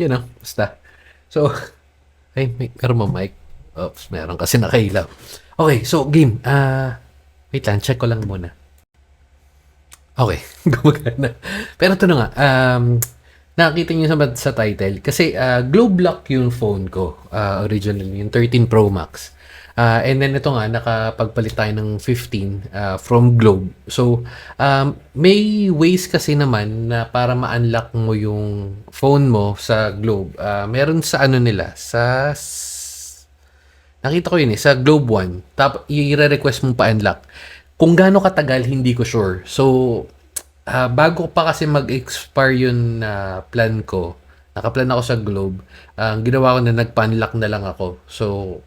Yun know, basta. So, ay, may, meron mo mic? Oops, meron kasi nakailaw. Okay, so game. Ah, wait lang, check ko lang muna. Okay, gumagana. Pero ito na nga, um, nakakita niyo sa, sa title, kasi ah, Globe Lock yung phone ko, ah, originally, yung 13 Pro Max. Ah, and then ito nga, nakapagpalit tayo ng 15 ah, from Globe. So, um, may ways kasi naman na para ma-unlock mo yung phone mo sa Globe. Ah, meron sa ano nila, sa Nakita ko yun eh, sa Globe One. Tap, i-request mo pa-unlock. Kung gaano katagal, hindi ko sure. So, ah, bago pa kasi mag-expire yun na plan ko, nakaplan ako sa Globe, ang ginawa ko na nagpa-unlock na lang ako. So,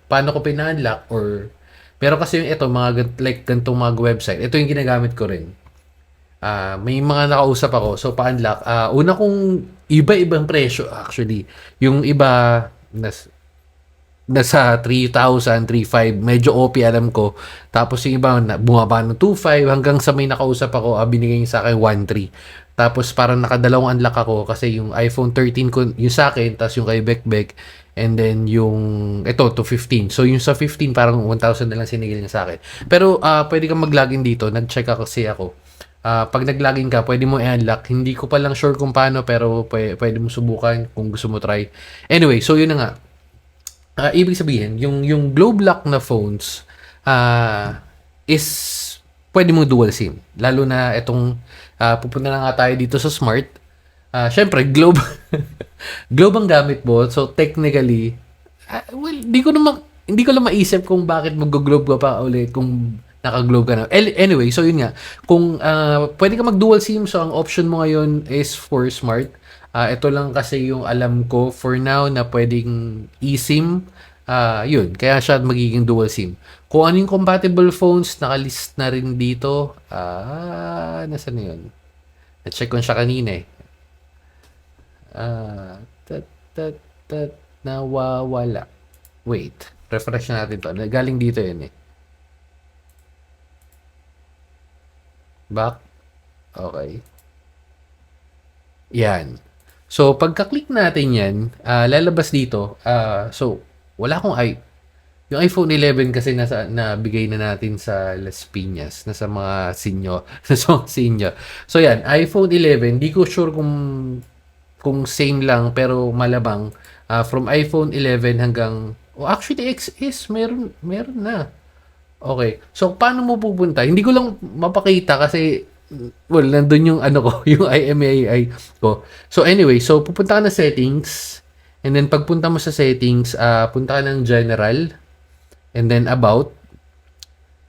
paano ko pina-unlock or... Pero kasi yung ito, mga like ganitong mga website, ito yung ginagamit ko rin. Ah, may mga nakausap ako. So, pa-unlock. Ah, una kong iba-ibang presyo actually. Yung iba, nas, nasa 3,000, 3,500, medyo OP alam ko. Tapos yung iba, bumaba ng 2,500 hanggang sa may nakausap ako, ah, binigay sa akin 1,300. Tapos parang nakadalawang unlock ako kasi yung iPhone 13 ko, yung sa akin, tapos yung kay Bekbek, and then yung, ito, to 15. So yung sa 15, parang 1,000 na lang sinigil niya sa akin. Pero ah, pwede kang mag-login dito, nag-check ako kasi ako. Ah, pag nag-login ka, pwede mo i-unlock. Hindi ko pa lang sure kung paano, pero pwede, pwede mo subukan kung gusto mo try. Anyway, so yun na nga. Ah, ibig sabihin, yung yung globe lock na phones ah is pwede mo dual SIM. Lalo na itong ah, pupunta na nga tayo dito sa Smart. Ah, syempre globe globe ang gamit mo. So technically, ah, well, di ko na ma- hindi ko lang maisip kung bakit mag-globe ka pa ulit kung naka-globe ka na. Anyway, so yun nga. Kung ah, pwede ka mag-dual SIM, so ang option mo ngayon is for Smart. Ah, ito lang kasi yung alam ko for now na pwedeng eSIM. Ah, yun. Kaya siya magiging dual SIM. Kung ano yung compatible phones, nakalist na rin dito. Ah, nasa na yun? Na-check ko siya kanina eh. Ah, tat, tat, tat, nawawala. Wait, refresh natin to. Galing dito yun eh. Back. Okay. Yan. So, pagka-click natin yan, ah, lalabas dito. ah, so, wala akong i yung iPhone 11 kasi nasa nabigay na natin sa Las Piñas, nasa mga sinyo, nasa mga sinyo. So yan, iPhone 11, di ko sure kung kung same lang pero malabang ah, from iPhone 11 hanggang oh actually XS meron meron na. Okay. So paano mo pupunta? Hindi ko lang mapakita kasi well, nandun yung ano ko, yung IMEI ko. So anyway, so pupunta ka na settings and then pagpunta mo sa settings, ah, punta ka ng general and then about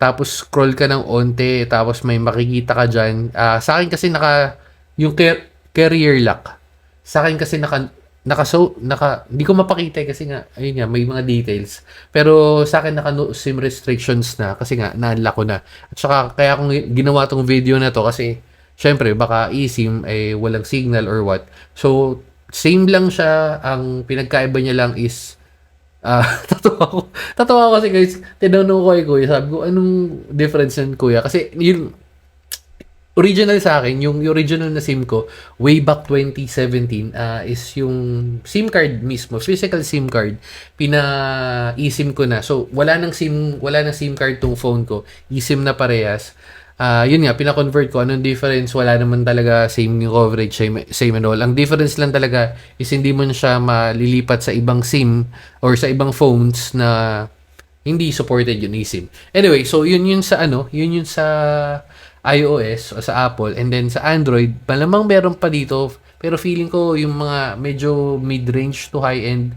tapos scroll ka ng onte tapos may makikita ka diyan. Ah, sa akin kasi naka yung car- carrier lock. Sa akin kasi naka naka so naka hindi ko mapakita eh kasi nga ayun nga may mga details. Pero sa akin naka no SIM restrictions na kasi nga na-unlock ko na. At saka kaya akong ginawa tong video na to kasi syempre baka eSIM ay walang signal or what. So same lang siya ang pinagkaiba niya lang is Ah, tatawa ko. Tatawa ko kasi guys, tinanong ko kay Kuya, sabi ko, anong difference yan Kuya? Kasi yung original sa akin, yung, yung original na SIM ko, way back 2017, ah, is yung SIM card mismo, physical SIM card, pina eSIM ko na. So, wala nang SIM, wala nang SIM card tong phone ko. eSIM na parehas. Ah, yun nga, pina-convert ko. Anong difference? Wala naman talaga same yung coverage, same, same and all. Ang difference lang talaga is hindi mo siya malilipat sa ibang SIM or sa ibang phones na hindi supported yung eSIM. Anyway, so yun yun sa ano, yun yun sa iOS o sa Apple and then sa Android, malamang meron pa dito pero feeling ko yung mga medyo mid-range to high-end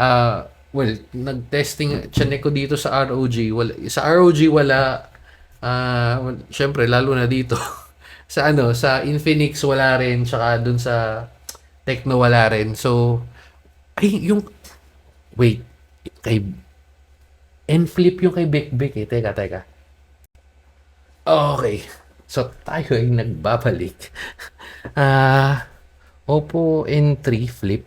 ah well, nag-testing chinek ko dito sa ROG, wala sa ROG wala ah well, syempre lalo na dito sa ano, sa Infinix wala rin, tsaka dun sa Tecno wala rin. So ay yung wait, kay Enflip yung kay Bic Bic eh. Teka, teka. Okay. So, tayo ay nagbabalik. Ah, Oppo N3 Flip.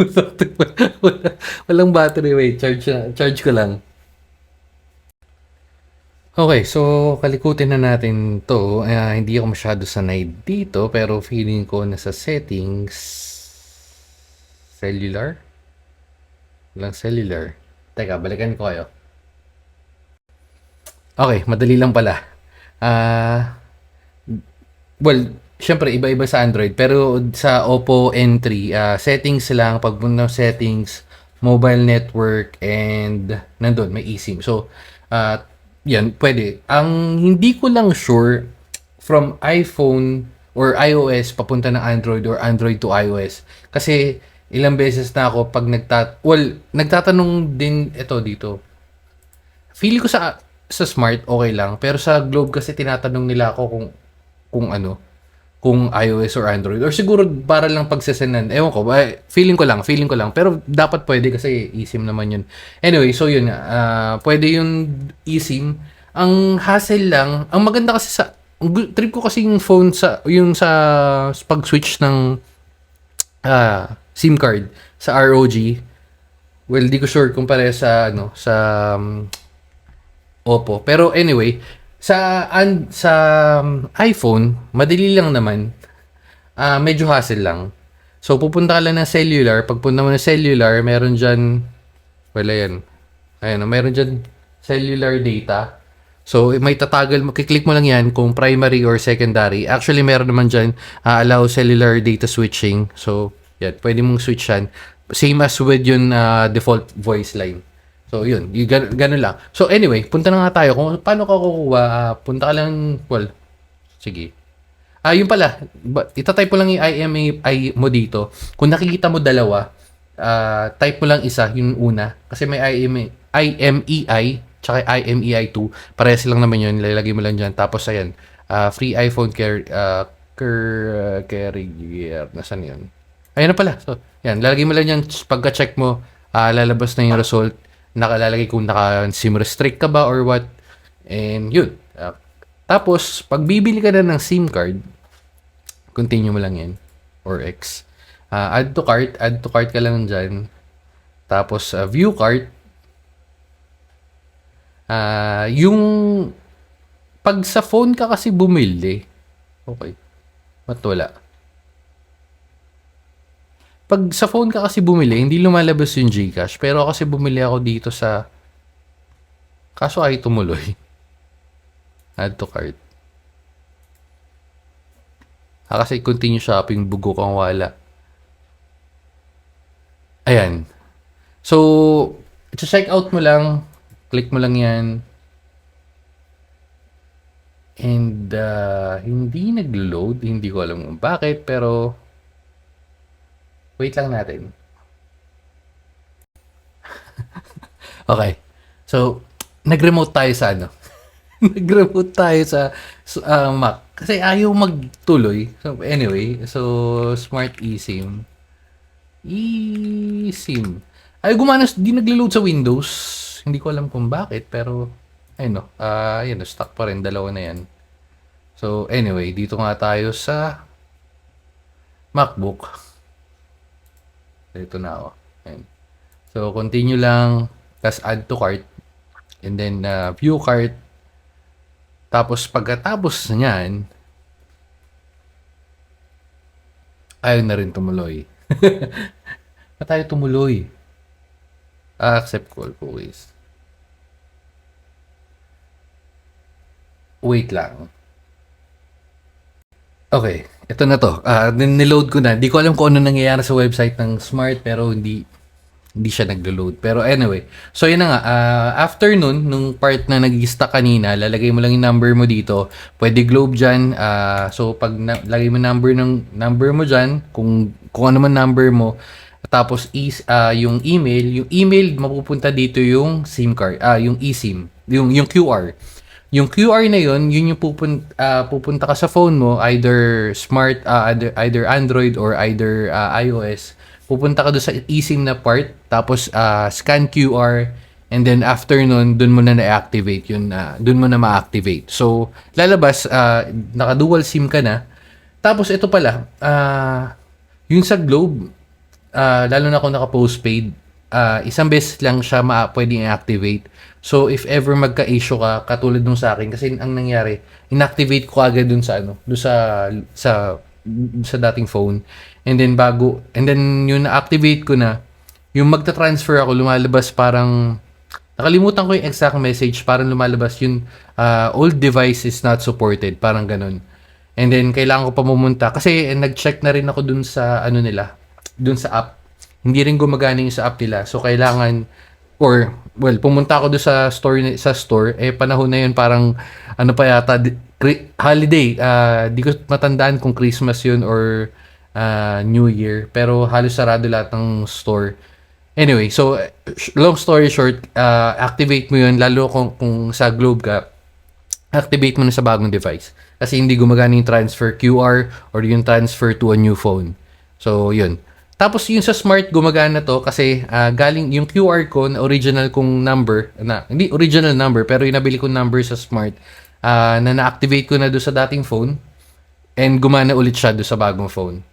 Wala, walang battery. Wait, charge, na- charge ko lang. Okay, so kalikutin na natin to. Ah, hindi ako masyado sanay dito, pero feeling ko nasa settings, cellular? Walang cellular. Teka, balikan ko kayo. Okay, madali lang pala. Ah, well, syempre iba-iba sa Android, pero sa Oppo N3, ah, settings lang, pagpunta ng settings, mobile network, and nandun, may eSIM. So, ah, yan, pwede. Ang hindi ko lang sure from iPhone or iOS papunta ng Android or Android to iOS. Kasi ilang beses na ako pag nagtat well, nagtatanong din ito dito. Feeling ko sa sa Smart okay lang, pero sa Globe kasi tinatanong nila ako kung kung ano, kung iOS or Android or siguro para lang pagsesenan. Ewan ko, eh, feeling ko lang, feeling ko lang. Pero dapat pwede kasi eSIM naman yun. Anyway, so yun ah, pwede yung eSIM. Ang hassle lang, ang maganda kasi sa trip ko kasi yung phone sa yung sa pag-switch ng ah, SIM card sa ROG. Well, di ko sure kung pare sa ano sa um, Oppo. Pero anyway, sa an, sa um, iPhone, madali lang naman. Ah, medyo hassle lang. So pupunta ka lang ng cellular, pagpunta mo ng cellular, meron diyan wala yan. Ayun, meron diyan cellular data. So, may tatagal mo, kiklik mo lang yan kung primary or secondary. Actually, meron naman dyan, ah, allow cellular data switching. So, yan, pwede mong switch yan. Same as with yung ah, default voice line. So, yun, y- gan- ganun lang. So, anyway, punta na nga tayo. Kung paano ka kukuha, punta ka lang, well, sige. Ah, yun pala, ba- itatype mo lang yung IMEI mo dito. Kung nakikita mo dalawa, ah, type mo lang isa, yung una. Kasi may IME, IMEI, tsaka IMEI2. Parehas lang naman yun. Lalagay mo lang dyan. Tapos, ayan, ah, free iPhone car, ah, car, carrier. Nasaan yun? Ayun na pala. So, yan. Lalagay mo lang yan. Pagka-check mo, ah, lalabas na yung result. Nakalalagay kung naka-SIM restrict ka ba or what. And yun. Ah, tapos, pag bibili ka na ng SIM card, continue mo lang yan. Or X. Ah, add to cart. Add to cart ka lang dyan. Tapos, ah, view cart. Ah, yung pag sa phone ka kasi bumili, okay. Ba't wala? Pag sa phone ka kasi bumili, hindi lumalabas yung Gcash. Pero kasi bumili ako dito sa... Kaso ay tumuloy. Add to cart. Ah, kasi continue shopping, bugo kang wala. Ayan. So, check out mo lang. Click mo lang yan. And uh, hindi nag-load. Hindi ko alam kung bakit. Pero, wait lang natin. okay. So, nag-remote tayo sa ano? nag-remote tayo sa, uh, Mac. Kasi ayaw magtuloy. So, anyway. So, Smart eSIM. eSIM. Ay, gumana, di naglo-load sa Windows. Hindi ko alam kung bakit, pero, ayun no, ah, yun, stuck pa rin, dalawa na yan. So, anyway, dito nga tayo sa MacBook. Dito na ako. Ayun. So, continue lang, tas add to cart, and then uh, view cart, tapos pagkatapos niyan, ayaw na rin tumuloy. Ba't tayo tumuloy? Ah, accept call cookies. Wait lang. Okay, ito na to. Ah, niload ko na. Di ko alam kung ano nangyayari sa website ng Smart pero hindi hindi siya naglo-load. Pero anyway, so yun na nga. ah, after nun, nung part na nag-stuck kanina, lalagay mo lang yung number mo dito. Pwede globe dyan. ah, so pag na- lagay mo number ng number mo dyan, kung, kung ano man number mo, tapos is ah, yung email, yung email mapupunta dito yung SIM card, ah yung eSIM, yung yung QR. Yung QR na yun, yun yung pupun, ah, pupunta ka sa phone mo, either smart, ah, either, either Android or either ah, iOS. Pupunta ka doon sa eSIM na part, tapos ah, scan QR, and then after nun, dun mo na na-activate yun, ah, dun mo na ma-activate. So, lalabas, ah, naka-dual SIM ka na. Tapos ito pala, ah, yung sa Globe, ah, lalo na kung naka-postpaid, ah, isang beses lang siya ma pwedeng i-activate. So, if ever magka-issue ka, katulad nung sa akin, kasi ang nangyari, inactivate ko agad dun sa ano, dun sa, sa, sa dating phone. And then bago, and then yung na-activate ko na, yung magta-transfer ako, lumalabas parang, nakalimutan ko yung exact message, parang lumalabas yung uh, old device is not supported, parang ganun. And then, kailangan ko pa pumunta. Kasi, eh, nag-check na rin ako dun sa, ano nila, dun sa app. Hindi rin gumagana yung sa app nila. So, kailangan, or, well, pumunta ako dun sa store, sa store. Eh, panahon na yun, parang, ano pa yata, di- holiday. Ah, di ko matandaan kung Christmas yun or ah, New Year. Pero, halos sarado lahat ng store. Anyway, so, long story short, ah, activate mo yun, lalo kung, kung sa Globe ka, activate mo na sa bagong device. Kasi hindi gumagana yung transfer QR or yung transfer to a new phone. So, yun. Tapos yung sa smart gumagana to kasi ah, galing yung QR ko na original kong number na hindi original number pero yung nabili kong number sa smart ah, na na-activate ko na do sa dating phone and gumana ulit siya do sa bagong phone.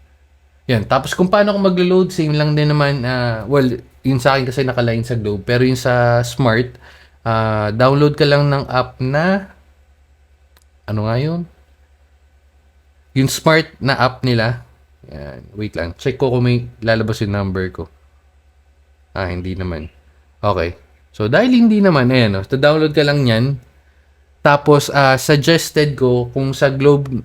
Yan. Tapos kung paano ako maglo-load, same lang din naman. ah, well, yun sa akin kasi nakaline sa Globe. Pero yung sa Smart, ah, download ka lang ng app na, ano nga yun? Yung Smart na app nila. Yan. Wait lang. Check ko kung may lalabas yung number ko. Ah, hindi naman. Okay. So, dahil hindi naman, ayan o. So, download ka lang yan. Tapos ah, suggested ko kung sa Globe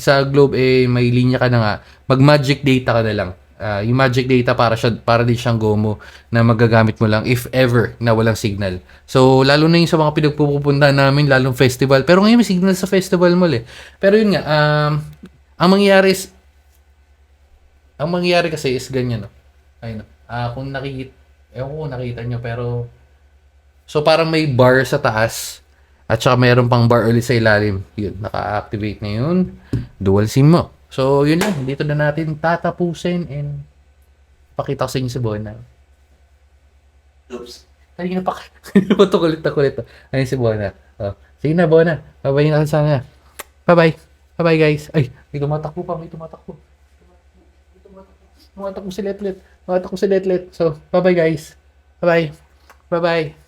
sa Globe eh may linya ka na nga, mag magic data ka na lang. Ah, yung magic data para siya para din siyang GOMO na magagamit mo lang if ever na walang signal. So lalo na yung sa mga pinagpupunta namin lalong festival. Pero ngayon may signal sa festival mall eh. Pero yun nga um, ang mangyayari is ang mangyayari kasi is ganyan no. Ayun. no. Ah, kung nakikita ewan ko nakita nyo pero So parang may bar sa taas at saka mayroon pang bar ulit sa ilalim. Yun, naka-activate na yun. Dual SIM mo. So yun lang, dito na natin tatapusin and pakita ko sa inyo si Bona. Oops. Kanina pa, kanina pa to kulit na kulit. Ayun si Bona. Oh. Sige na, Bona. Bye-bye na sana. Bye-bye. Bye-bye, guys. Ay, may tumatakbo pa, may tumatakbo. Tumatakbo. Tumatakbo si Letlet. Tumatakbo si Letlet. So, bye-bye, guys. Bye-bye. Bye-bye.